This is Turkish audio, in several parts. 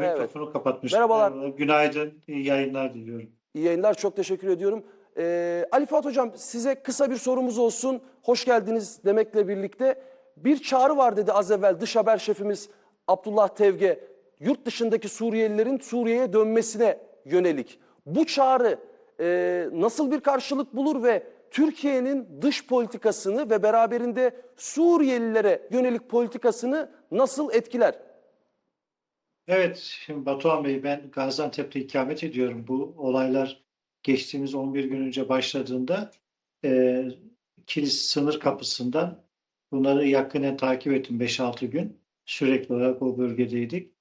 mikrofonu kapatmıştım. Merhabalar. Merhaba, Günaydın, iyi yayınlar diliyorum. İyi yayınlar, çok teşekkür ediyorum. Ee, Ali Fuat Hocam size kısa bir sorumuz olsun. Hoş geldiniz demekle birlikte. Bir çağrı var dedi az evvel dış haber şefimiz Abdullah Tevge. Yurt dışındaki Suriyelilerin Suriye'ye dönmesine yönelik. Bu çağrı e, nasıl bir karşılık bulur ve Türkiye'nin dış politikasını ve beraberinde Suriyelilere yönelik politikasını nasıl etkiler? Evet, şimdi Batuhan Bey ben Gaziantep'te ikamet ediyorum. Bu olaylar geçtiğimiz 11 gün önce başladığında e, Kilis sınır kapısından bunları yakinen takip ettim 5-6 gün. Sürekli olarak o bölgedeydik.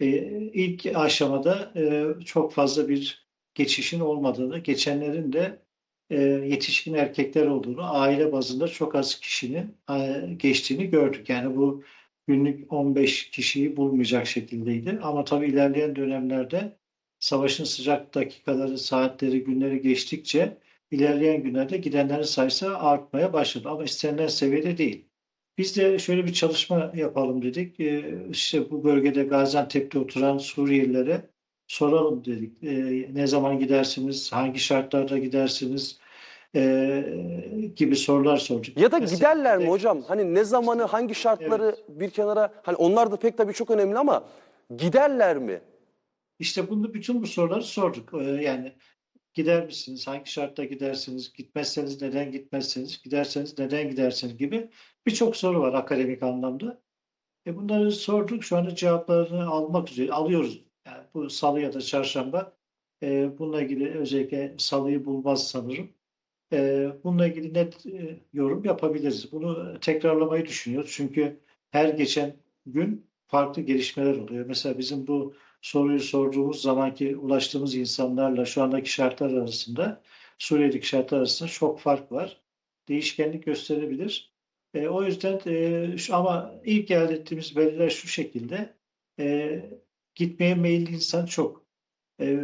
E, ilk aşamada e, çok fazla bir geçişin olmadığını, geçenlerin de e, yetişkin erkekler olduğunu, aile bazında çok az kişinin e, geçtiğini gördük. Yani bu günlük 15 kişiyi bulmayacak şekildeydi. Ama tabii ilerleyen dönemlerde savaşın sıcak dakikaları, saatleri, günleri geçtikçe ilerleyen günlerde gidenlerin sayısı artmaya başladı. Ama istenilen seviyede değil. Biz de şöyle bir çalışma yapalım dedik. Ee, işte bu bölgede Gaziantep'te oturan Suriyelilere soralım dedik. Ee, ne zaman gidersiniz, hangi şartlarda gidersiniz ee, gibi sorular sorduk. Ya da Mesela- giderler mi hocam? Hani ne zamanı, hangi şartları bir kenara, hani onlar da pek tabii çok önemli ama giderler mi? İşte bunu bütün bu soruları sorduk. Ee, yani gider misiniz? Hangi şartta gidersiniz? Gitmezseniz neden gitmezsiniz? Giderseniz neden gidersiniz gibi birçok soru var akademik anlamda. E bunları sorduk. Şu anda cevaplarını almak üzere alıyoruz. Yani bu salı ya da çarşamba e, bununla ilgili özellikle salıyı bulmaz sanırım. E, bununla ilgili net e, yorum yapabiliriz. Bunu tekrarlamayı düşünüyoruz. Çünkü her geçen gün farklı gelişmeler oluyor. Mesela bizim bu soruyu sorduğumuz zamanki ulaştığımız insanlarla şu andaki şartlar arasında Suriye'deki şartlar arasında çok fark var. Değişkenlik gösterebilir. E, o yüzden e, şu, ama ilk elde ettiğimiz veriler şu şekilde e, gitmeye meyilli insan çok. E,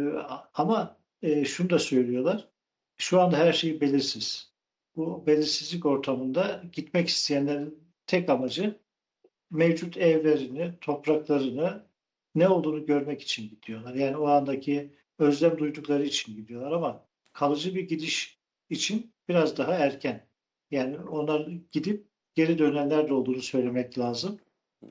ama e, şunu da söylüyorlar. Şu anda her şey belirsiz. Bu belirsizlik ortamında gitmek isteyenlerin tek amacı mevcut evlerini, topraklarını ne olduğunu görmek için gidiyorlar. Yani o andaki özlem duydukları için gidiyorlar ama kalıcı bir gidiş için biraz daha erken. Yani onlar gidip geri dönenler de olduğunu söylemek lazım.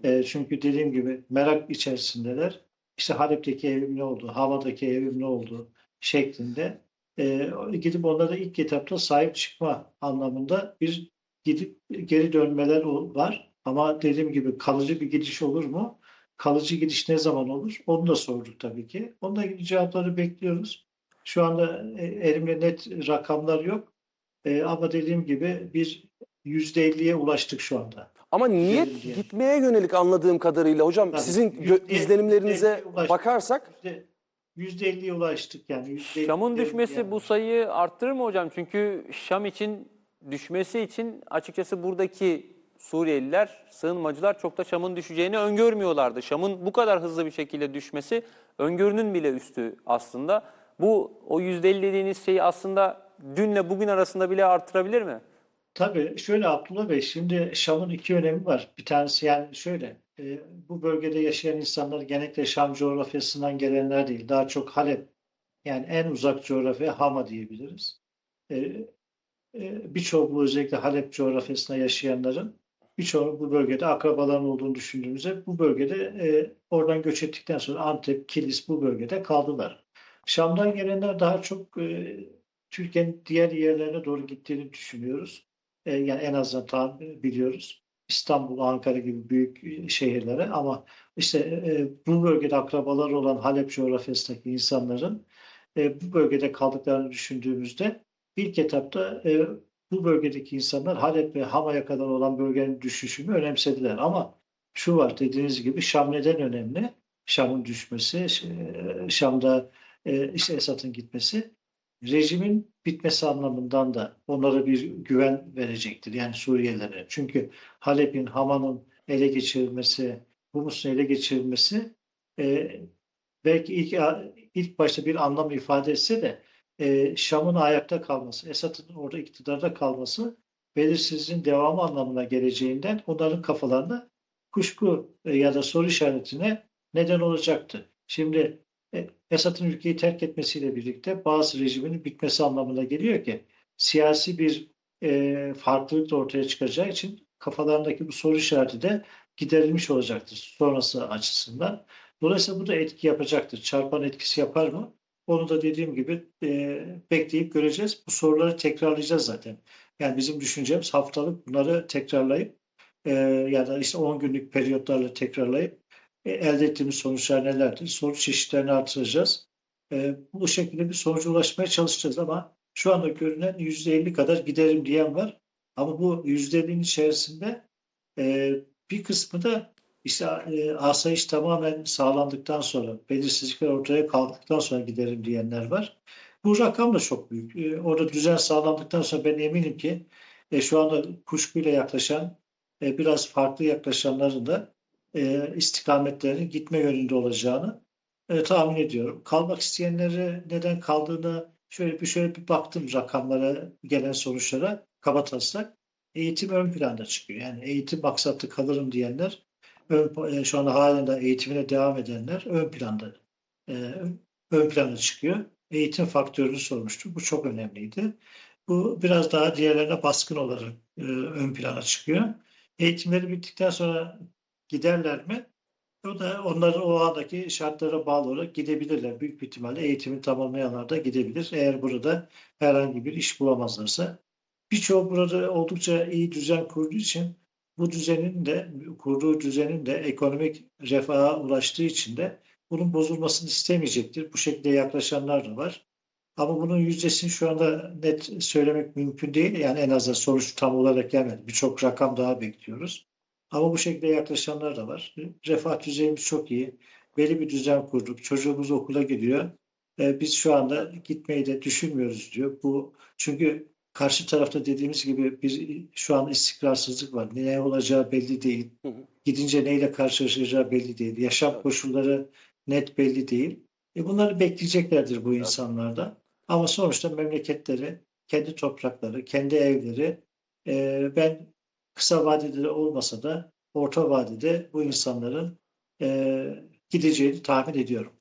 E, çünkü dediğim gibi merak içerisindeler. İşte Halep'teki evim ne oldu, Hava'daki evim ne oldu şeklinde e, gidip onlara ilk etapta sahip çıkma anlamında bir gidip geri dönmeler var. Ama dediğim gibi kalıcı bir gidiş olur mu? Kalıcı gidiş ne zaman olur? Onu da sorduk tabii ki. Onunla ilgili cevapları bekliyoruz. Şu anda e, elimde net rakamlar yok. E, ama dediğim gibi bir %50'ye ulaştık şu anda. Ama niyet gitmeye yönelik anladığım kadarıyla hocam Tabii. sizin izlenimlerinize bakarsak Yüzde- %50'ye ulaştık yani. %50 Şam'ın düşmesi yani. bu sayıyı arttırır mı hocam? Çünkü Şam için düşmesi için açıkçası buradaki Suriyeliler, sığınmacılar çok da Şam'ın düşeceğini öngörmüyorlardı. Şam'ın bu kadar hızlı bir şekilde düşmesi öngörünün bile üstü aslında. Bu o %50 dediğiniz şeyi aslında dünle bugün arasında bile artırabilir mi? Tabii şöyle Abdullah Bey şimdi Şam'ın iki önemi var. Bir tanesi yani şöyle e, bu bölgede yaşayan insanlar genellikle Şam coğrafyasından gelenler değil. Daha çok Halep yani en uzak coğrafya Hama diyebiliriz. E, e, birçoğu bu özellikle Halep coğrafyasında yaşayanların birçoğu bu bölgede akrabaların olduğunu düşündüğümüzde bu bölgede e, oradan göç ettikten sonra Antep, Kilis bu bölgede kaldılar. Şam'dan gelenler daha çok e, Türkiye'nin diğer yerlerine doğru gittiğini düşünüyoruz. E, yani en azından tam biliyoruz. İstanbul, Ankara gibi büyük şehirlere ama işte e, bu bölgede akrabalar olan Halep coğrafyasındaki insanların e, bu bölgede kaldıklarını düşündüğümüzde ilk etapta e, bu bölgedeki insanlar Halep ve Hama'ya kadar olan bölgenin düşüşünü önemsediler. Ama şu var dediğiniz gibi Şam neden önemli? Şam'ın düşmesi, e, Şam'da e, işte Esad'ın gitmesi rejimin bitmesi anlamından da onlara bir güven verecektir. Yani Suriyelilere. Çünkü Halep'in, Hama'nın ele geçirilmesi, Humus'un ele geçirilmesi e, belki ilk ilk başta bir anlam ifade etse de e, Şam'ın ayakta kalması, Esad'ın orada iktidarda kalması belirsizliğin devamı anlamına geleceğinden onların kafalarında kuşku e, ya da soru işaretine neden olacaktı. Şimdi Esad'ın ülkeyi terk etmesiyle birlikte bazı rejimin bitmesi anlamına geliyor ki siyasi bir e, farklılık da ortaya çıkacağı için kafalarındaki bu soru işareti de giderilmiş olacaktır sonrası açısından. Dolayısıyla bu da etki yapacaktır. Çarpan etkisi yapar mı? Onu da dediğim gibi e, bekleyip göreceğiz. Bu soruları tekrarlayacağız zaten. Yani bizim düşüncemiz haftalık bunları tekrarlayıp e, ya da işte 10 günlük periyotlarla tekrarlayıp e, elde ettiğimiz sonuçlar nelerdir? Soru çeşitlerini artıracağız. E, bu şekilde bir sonuca ulaşmaya çalışacağız ama şu anda görünen %50 kadar giderim diyen var. Ama bu %50'nin içerisinde e, bir kısmı da işte asayiş tamamen sağlandıktan sonra, belirsizlikler ortaya kalktıktan sonra giderim diyenler var. Bu rakam da çok büyük. Orada düzen sağlandıktan sonra ben eminim ki şu anda kuşkuyla yaklaşan, biraz farklı yaklaşanların da e, istikametlerinin gitme yönünde olacağını e, tahmin ediyorum. Kalmak isteyenleri neden kaldığını şöyle bir şöyle bir baktım rakamlara, gelen sonuçlara kabataslak. Eğitim ön planda çıkıyor. Yani eğitim maksatlı kalırım diyenler ön, e, şu anda halen de eğitimine devam edenler ön planda e, ön plana çıkıyor. Eğitim faktörünü sormuştu. Bu çok önemliydi. Bu biraz daha diğerlerine baskın olarak e, ön plana çıkıyor. Eğitimleri bittikten sonra giderler mi? O da onların o andaki şartlara bağlı olarak gidebilirler. Büyük bir ihtimalle eğitimi tamamlayanlar da gidebilir. Eğer burada herhangi bir iş bulamazlarsa. Birçoğu burada oldukça iyi düzen kurduğu için bu düzenin de kurduğu düzenin de ekonomik refaha ulaştığı için de bunun bozulmasını istemeyecektir. Bu şekilde yaklaşanlar da var. Ama bunun yüzdesini şu anda net söylemek mümkün değil. Yani en azından sonuç tam olarak gelmedi. Birçok rakam daha bekliyoruz. Ama bu şekilde yaklaşanlar da var. Refah düzeyimiz çok iyi. Belli bir düzen kurduk. Çocuğumuz okula gidiyor. Ee, biz şu anda gitmeyi de düşünmüyoruz diyor. Bu çünkü karşı tarafta dediğimiz gibi bir şu an istikrarsızlık var. Ne olacağı belli değil. Gidince neyle karşılaşacağı belli değil. Yaşam koşulları net belli değil. E bunları bekleyeceklerdir bu insanlarda. Ama sonuçta memleketleri, kendi toprakları, kendi evleri e, ben kısa vadede de olmasa da orta vadede bu insanların e, gideceğini tahmin ediyorum.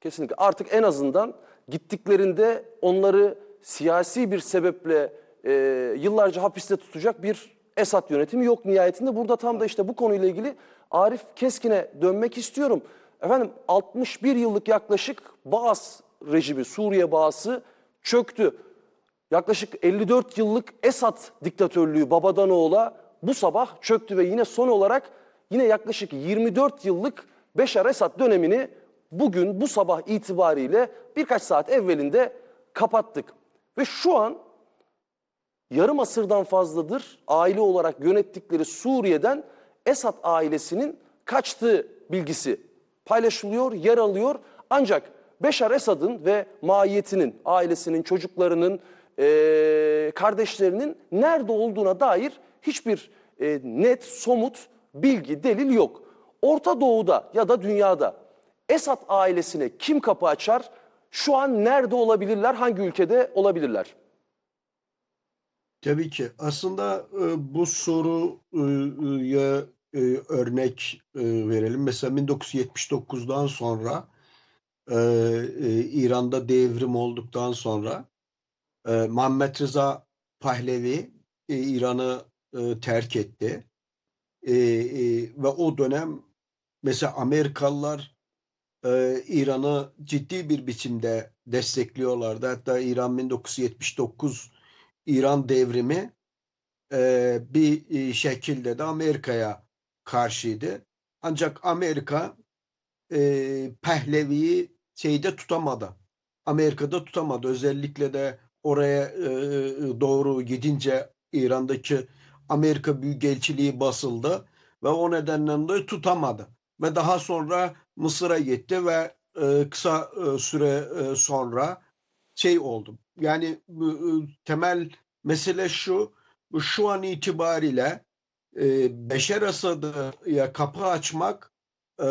Kesinlikle. Artık en azından gittiklerinde onları siyasi bir sebeple e, yıllarca hapiste tutacak bir Esad yönetimi yok nihayetinde. Burada tam da işte bu konuyla ilgili Arif Keskin'e dönmek istiyorum. Efendim 61 yıllık yaklaşık Baas rejimi, Suriye Baası çöktü. Yaklaşık 54 yıllık Esad diktatörlüğü babadan oğula bu sabah çöktü ve yine son olarak yine yaklaşık 24 yıllık Beşar Esad dönemini bugün bu sabah itibariyle birkaç saat evvelinde kapattık. Ve şu an yarım asırdan fazladır aile olarak yönettikleri Suriye'den Esad ailesinin kaçtığı bilgisi paylaşılıyor, yer alıyor. Ancak Beşar Esad'ın ve mahiyetinin, ailesinin, çocuklarının, eee, kardeşlerinin nerede olduğuna dair hiçbir e, net, somut bilgi, delil yok. Orta Doğu'da ya da dünyada Esad ailesine kim kapı açar? Şu an nerede olabilirler, hangi ülkede olabilirler? Tabii ki. Aslında e, bu soruya e, örnek e, verelim. Mesela 1979'dan sonra e, e, İran'da devrim olduktan sonra e, Muhammed Rıza Pahlevi e, İran'ı e, terk etti. E, e, ve o dönem mesela Amerikalılar e, İran'ı ciddi bir biçimde destekliyorlardı. Hatta İran 1979 İran devrimi e, bir e, şekilde de Amerika'ya karşıydı. Ancak Amerika e, Pehlevi'yi şeyde tutamadı. Amerika'da tutamadı. Özellikle de oraya e, doğru gidince İran'daki Amerika Büyükelçiliği basıldı ve o nedenden de tutamadı. Ve daha sonra Mısır'a gitti ve e, kısa e, süre e, sonra şey oldu. Yani e, temel mesele şu, şu an itibariyle e, Beşer Esad'a kapı açmak e,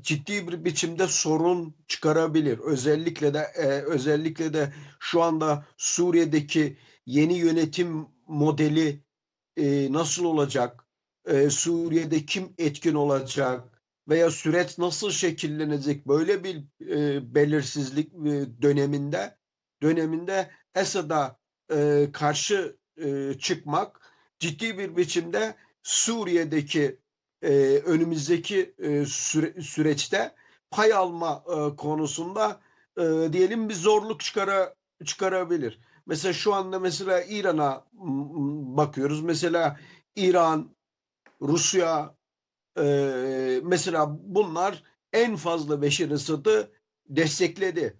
ciddi bir biçimde sorun çıkarabilir. Özellikle de e, özellikle de şu anda Suriye'deki yeni yönetim modeli e, nasıl olacak? E, Suriye'de kim etkin olacak? veya süreç nasıl şekillenecek böyle bir e, belirsizlik döneminde döneminde Esad'a karşı çıkmak ciddi bir biçimde Suriye'deki önümüzdeki süre- süreçte pay alma konusunda diyelim bir zorluk çıkara, çıkarabilir. Mesela şu anda mesela İran'a bakıyoruz. Mesela İran, Rusya e, mesela bunlar en fazla Beşar Esad'ı destekledi.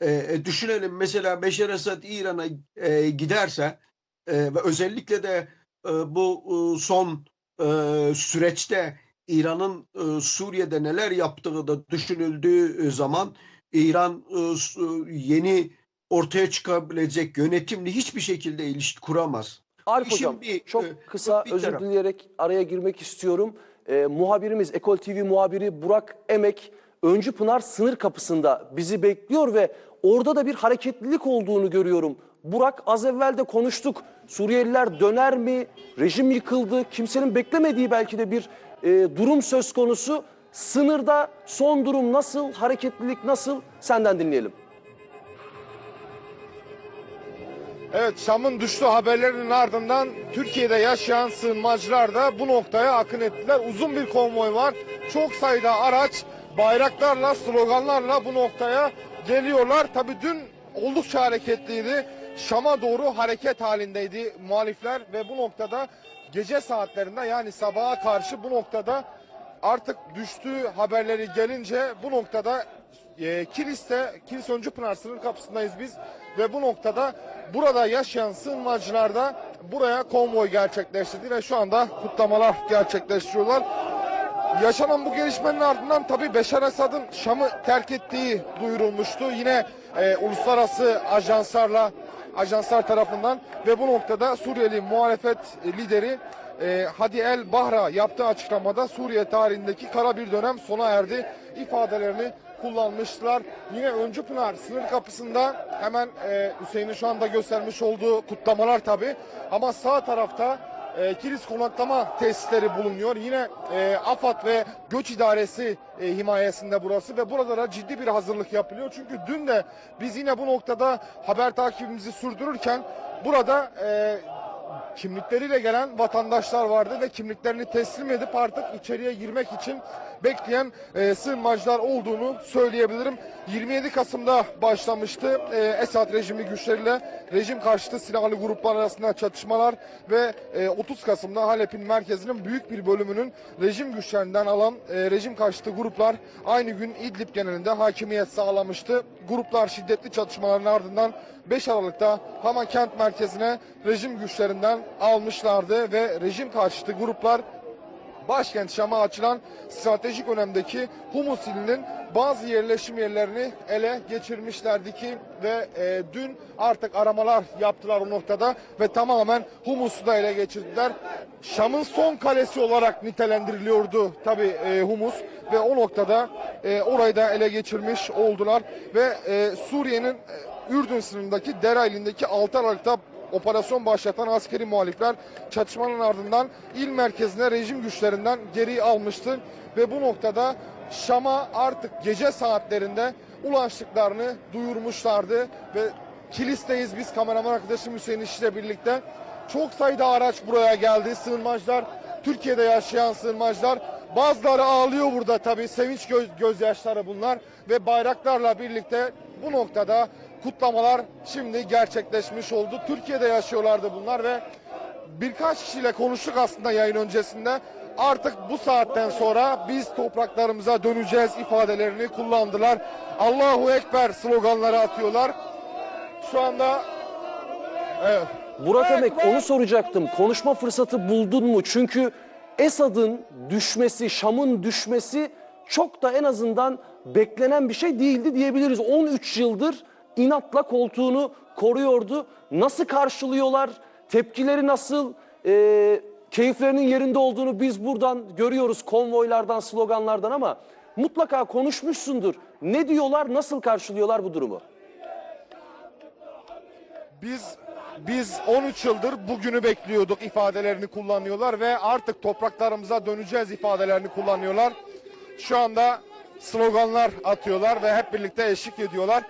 E, e, düşünelim mesela Beşar Esad İran'a e, giderse e, ve özellikle de e, bu e, son e, süreçte İran'ın e, Suriye'de neler yaptığı da düşünüldüğü zaman İran e, s- yeni ortaya çıkabilecek yönetimle hiçbir şekilde ilişki kuramaz. Arif İşin Hocam bir, çok e, kısa bir özür tarafı. dileyerek araya girmek istiyorum. Ee, muhabirimiz, Ekol TV muhabiri Burak Emek, Öncü Pınar sınır kapısında bizi bekliyor ve orada da bir hareketlilik olduğunu görüyorum. Burak az evvel de konuştuk. Suriyeliler döner mi? Rejim yıkıldı. Kimsenin beklemediği belki de bir e, durum söz konusu. Sınırda son durum nasıl? Hareketlilik nasıl? Senden dinleyelim. Evet Şam'ın düştü haberlerinin ardından Türkiye'de yaşayan sığınmacılar da bu noktaya akın ettiler. Uzun bir konvoy var. Çok sayıda araç bayraklarla, sloganlarla bu noktaya geliyorlar. Tabii dün oldukça hareketliydi. Şam'a doğru hareket halindeydi muhalifler ve bu noktada gece saatlerinde yani sabaha karşı bu noktada artık düştüğü haberleri gelince bu noktada e, Kilis'te, Kilis Öncü Pınar sınır kapısındayız biz ve bu noktada burada yaşayan sığınmacılar da buraya konvoy gerçekleştirdi ve şu anda kutlamalar gerçekleştiriyorlar. Yaşanan bu gelişmenin ardından tabii Beşar Esad'ın Şam'ı terk ettiği duyurulmuştu. Yine e, uluslararası ajanslarla ajanslar tarafından ve bu noktada Suriyeli muhalefet lideri e, Hadi El Bahra yaptığı açıklamada Suriye tarihindeki kara bir dönem sona erdi ifadelerini kullanmıştılar. Yine Öncü Pınar sınır kapısında hemen e, Hüseyin'in şu anda göstermiş olduğu kutlamalar tabii ama sağ tarafta e, kilis konaklama tesisleri bulunuyor. Yine e, AFAD ve Göç İdaresi e, himayesinde burası ve burada da ciddi bir hazırlık yapılıyor. Çünkü dün de biz yine bu noktada haber takibimizi sürdürürken burada e, kimlikleriyle gelen vatandaşlar vardı ve kimliklerini teslim edip artık içeriye girmek için bekleyen e, sığınmacılar olduğunu söyleyebilirim. 27 Kasım'da başlamıştı e, Esad rejimi güçleriyle rejim karşıtı silahlı gruplar arasında çatışmalar ve e, 30 Kasım'da Halep'in merkezinin büyük bir bölümünün rejim güçlerinden alan e, rejim karşıtı gruplar aynı gün İdlib genelinde hakimiyet sağlamıştı. Gruplar şiddetli çatışmaların ardından 5 Aralık'ta Hama kent merkezine rejim güçlerinden almışlardı ve rejim karşıtı gruplar başkent Şam'a açılan stratejik önemdeki Humus ilinin bazı yerleşim yerlerini ele geçirmişlerdi ki ve e, dün artık aramalar yaptılar o noktada ve tamamen Humus'u da ele geçirdiler. Şam'ın son kalesi olarak nitelendiriliyordu tabi Humus ve o noktada e, orayı da ele geçirmiş oldular ve e, Suriye'nin e, Ürdün sınırındaki Dera ilindeki 6 Aralık'ta operasyon başlatan askeri muhalifler çatışmanın ardından il merkezine rejim güçlerinden geri almıştı ve bu noktada Şam'a artık gece saatlerinde ulaştıklarını duyurmuşlardı ve Kilis'teyiz biz kameraman arkadaşım Hüseyin İşçi ile birlikte. Çok sayıda araç buraya geldi. Sığınmacılar, Türkiye'de yaşayan sığınmacılar. Bazıları ağlıyor burada tabii. Sevinç göz, gözyaşları bunlar. Ve bayraklarla birlikte bu noktada kutlamalar şimdi gerçekleşmiş oldu. Türkiye'de yaşıyorlardı bunlar ve birkaç kişiyle konuştuk aslında yayın öncesinde. Artık bu saatten sonra biz topraklarımıza döneceğiz ifadelerini kullandılar. Allahu Ekber sloganları atıyorlar. Şu anda evet. Burak Emek onu soracaktım. Konuşma fırsatı buldun mu? Çünkü Esad'ın düşmesi, Şam'ın düşmesi çok da en azından beklenen bir şey değildi diyebiliriz. 13 yıldır inatla koltuğunu koruyordu. Nasıl karşılıyorlar? Tepkileri nasıl? Ee, keyiflerinin yerinde olduğunu biz buradan görüyoruz konvoylardan, sloganlardan ama mutlaka konuşmuşsundur. Ne diyorlar, nasıl karşılıyorlar bu durumu? Biz biz 13 yıldır bugünü bekliyorduk ifadelerini kullanıyorlar ve artık topraklarımıza döneceğiz ifadelerini kullanıyorlar. şu anda sloganlar atıyorlar ve hep birlikte eşlik ediyorlar.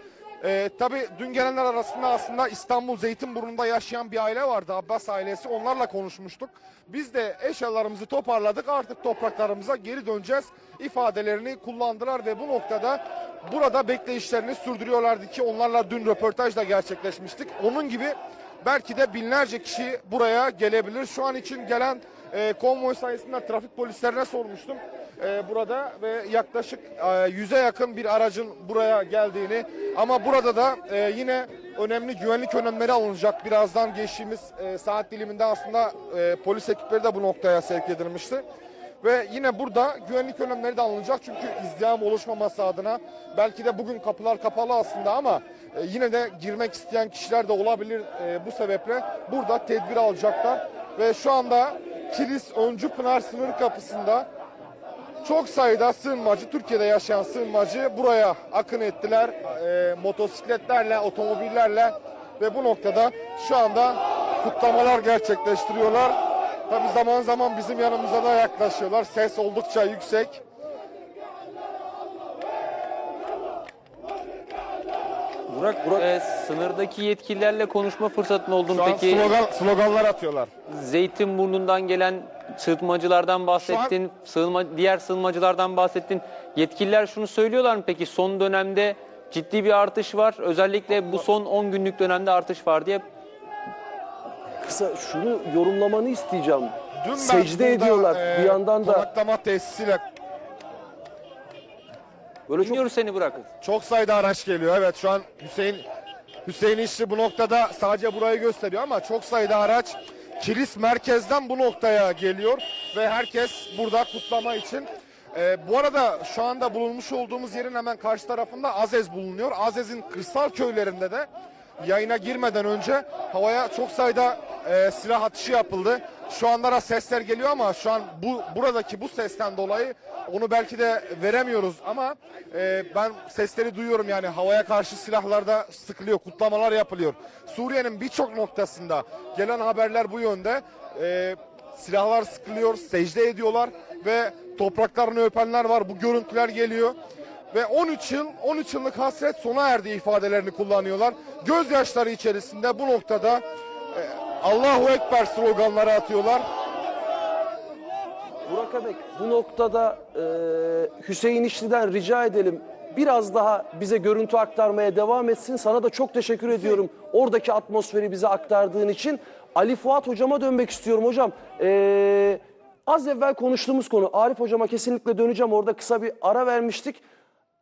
Ee, tabii dün gelenler arasında aslında İstanbul Zeytinburnu'nda yaşayan bir aile vardı. Abbas ailesi. Onlarla konuşmuştuk. Biz de eşyalarımızı toparladık. Artık topraklarımıza geri döneceğiz ifadelerini kullandılar ve bu noktada burada bekleyişlerini sürdürüyorlardı ki onlarla dün röportaj da gerçekleşmiştik. Onun gibi belki de binlerce kişi buraya gelebilir. Şu an için gelen e, konvoy sayısında trafik polislerine sormuştum e, burada ve yaklaşık e, yüze yakın bir aracın buraya geldiğini ama burada da e, yine önemli güvenlik önlemleri alınacak. Birazdan geçtiğimiz e, saat diliminde aslında e, polis ekipleri de bu noktaya sevk edilmişti. Ve yine burada güvenlik önlemleri de alınacak çünkü izdiham oluşmaması adına belki de bugün kapılar kapalı aslında ama e, yine de girmek isteyen kişiler de olabilir e, bu sebeple burada tedbir alacaklar ve şu anda Kilis Öncü Pınar sınır kapısında çok sayıda sığınmacı, Türkiye'de yaşayan sığınmacı buraya akın ettiler. E, motosikletlerle, otomobillerle ve bu noktada şu anda kutlamalar gerçekleştiriyorlar. Tabi zaman zaman bizim yanımıza da yaklaşıyorlar. Ses oldukça yüksek. Burak, Burak Ee, sınırdaki yetkililerle konuşma fırsatın oldu mu Şu an peki? slogan, sloganlar atıyorlar. Zeytinburnu'ndan gelen sığınmacılardan bahsettin, sığınma, diğer sığınmacılardan bahsettin. Yetkililer şunu söylüyorlar mı peki? Son dönemde ciddi bir artış var. Özellikle bu son 10 günlük dönemde artış var diye. Kısa şunu yorumlamanı isteyeceğim. Dün Secde ediyorlar. e, bir yandan da Konaklama tesisiyle böyle çok Dinliyoruz seni bırakın. Çok sayıda araç geliyor. Evet şu an Hüseyin Hüseyin İşçi bu noktada sadece burayı gösteriyor ama çok sayıda araç Kilis merkezden bu noktaya geliyor ve herkes burada kutlama için. Ee, bu arada şu anda bulunmuş olduğumuz yerin hemen karşı tarafında Azez bulunuyor. Azez'in kırsal köylerinde de yayına girmeden önce havaya çok sayıda e, silah atışı yapıldı. Şu anda da sesler geliyor ama şu an bu buradaki bu sesten dolayı onu belki de veremiyoruz ama e, ben sesleri duyuyorum yani havaya karşı silahlarda sıkılıyor, kutlamalar yapılıyor. Suriye'nin birçok noktasında gelen haberler bu yönde. E, silahlar sıkılıyor, secde ediyorlar ve topraklarını öpenler var. Bu görüntüler geliyor. Ve 13 yıl, 13 yıllık hasret sona erdi ifadelerini kullanıyorlar. Gözyaşları içerisinde bu noktada e, Allahu Ekber sloganları atıyorlar. Burak Abek bu noktada e, Hüseyin İşli'den rica edelim biraz daha bize görüntü aktarmaya devam etsin. Sana da çok teşekkür ediyorum oradaki atmosferi bize aktardığın için. Ali Fuat hocama dönmek istiyorum hocam. E, az evvel konuştuğumuz konu Arif hocama kesinlikle döneceğim orada kısa bir ara vermiştik.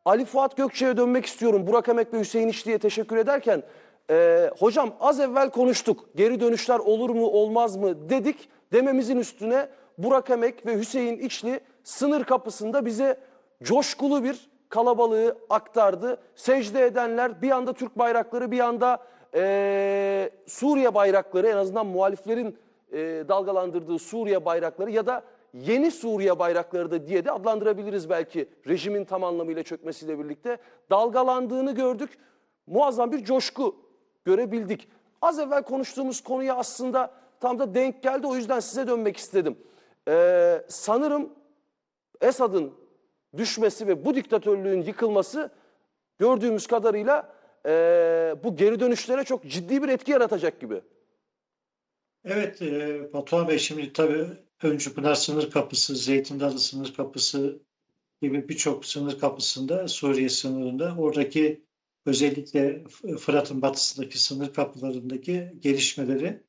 Ali Fuat Gökçe'ye dönmek istiyorum. Burak Emek ve Hüseyin İşli'ye teşekkür ederken. e, hocam az evvel konuştuk. Geri dönüşler olur mu olmaz mı dedik. Dememizin üstüne Burak Emek ve Hüseyin İçli sınır kapısında bize coşkulu bir kalabalığı aktardı. Secde edenler bir anda Türk bayrakları bir anda e, Suriye bayrakları en azından muhaliflerin e, dalgalandırdığı Suriye bayrakları ya da yeni Suriye bayrakları da diye de adlandırabiliriz belki rejimin tam anlamıyla çökmesiyle birlikte dalgalandığını gördük. Muazzam bir coşku görebildik. Az evvel konuştuğumuz konuya aslında tam da denk geldi o yüzden size dönmek istedim. Ee, sanırım Esad'ın düşmesi ve bu diktatörlüğün yıkılması gördüğümüz kadarıyla ee, bu geri dönüşlere çok ciddi bir etki yaratacak gibi. Evet, e, Batuhan Bey şimdi tabii Öncü Pınar sınır kapısı, Zeytin Dalı sınır kapısı gibi birçok sınır kapısında Suriye sınırında oradaki özellikle Fırat'ın batısındaki sınır kapılarındaki gelişmeleri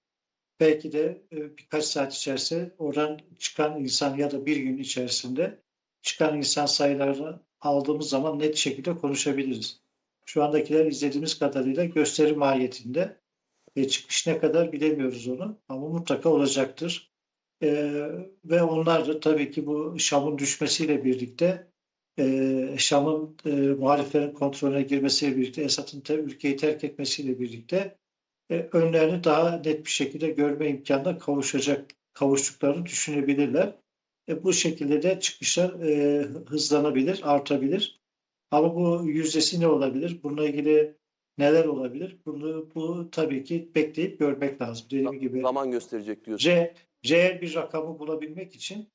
belki de e, birkaç saat içerisinde oradan çıkan insan ya da bir gün içerisinde çıkan insan sayılarını aldığımız zaman net şekilde konuşabiliriz. Şu andakiler izlediğimiz kadarıyla gösteri mahiyetinde. E, çıkış ne kadar bilemiyoruz onu ama mutlaka olacaktır. E, ve onlar da tabii ki bu Şam'ın düşmesiyle birlikte e, Şam'ın e, muhaliflerin kontrolüne girmesiyle birlikte Esad'ın te- ülkeyi terk etmesiyle birlikte e, önlerini daha net bir şekilde görme imkanına kavuşacak kavuştuklarını düşünebilirler. E, bu şekilde de çıkışlar e, hızlanabilir, artabilir. Ama bu yüzdesi ne olabilir? Bununla ilgili neler olabilir? Bunu bu tabii ki bekleyip görmek lazım. Dediğim gibi Zaman gösterecek diyorsun. C, reel bir rakamı bulabilmek için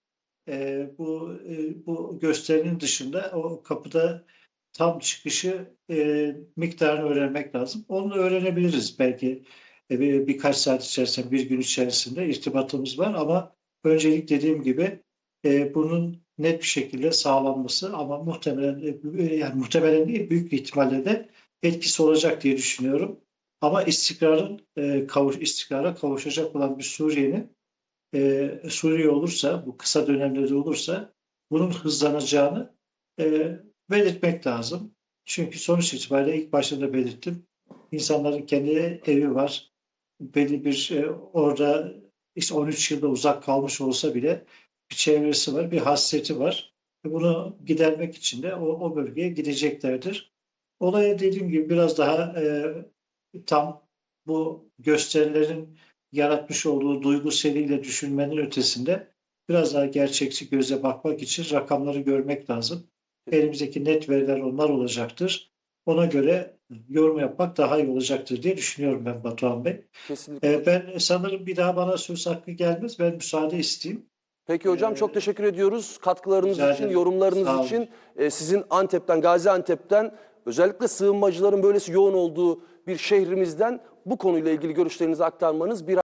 e, bu e, bu gösterinin dışında o kapıda tam çıkışı e, miktarını öğrenmek lazım. Onu öğrenebiliriz belki e, bir- birkaç saat içerisinde, bir gün içerisinde irtibatımız var ama öncelik dediğim gibi e, bunun net bir şekilde sağlanması ama muhtemelen e, yani muhtemelen değil büyük bir ihtimalle de etkisi olacak diye düşünüyorum. Ama istikrarın e, kavuş istikrara kavuşacak olan bir Suriye'nin e, Suriye olursa, bu kısa dönemde de olursa bunun hızlanacağını e, belirtmek lazım. Çünkü sonuç itibariyle ilk başta da belirttim. İnsanların kendi evi var. Belli bir e, orada işte 13 yılda uzak kalmış olsa bile bir çevresi var, bir hasreti var. Ve Bunu gidermek için de o, o bölgeye gideceklerdir. Olaya dediğim gibi biraz daha e, tam bu gösterilerin yaratmış olduğu duygu seliyle düşünmenin ötesinde biraz daha gerçekçi göze bakmak için rakamları görmek lazım. Elimizdeki net veriler onlar olacaktır. Ona göre yorum yapmak daha iyi olacaktır diye düşünüyorum ben Batuhan Bey. Kesinlikle. Ee, ben sanırım bir daha bana söz hakkı gelmez. Ben müsaade isteyeyim. Peki hocam Ee, çok teşekkür ediyoruz katkılarınız için, ederim. yorumlarınız için. Ee, sizin Antep'ten, Gaziantep'ten özellikle sığınmacıların böylesi yoğun olduğu bir şehrimizden bu konuyla ilgili görüşlerinizi aktarmanız bir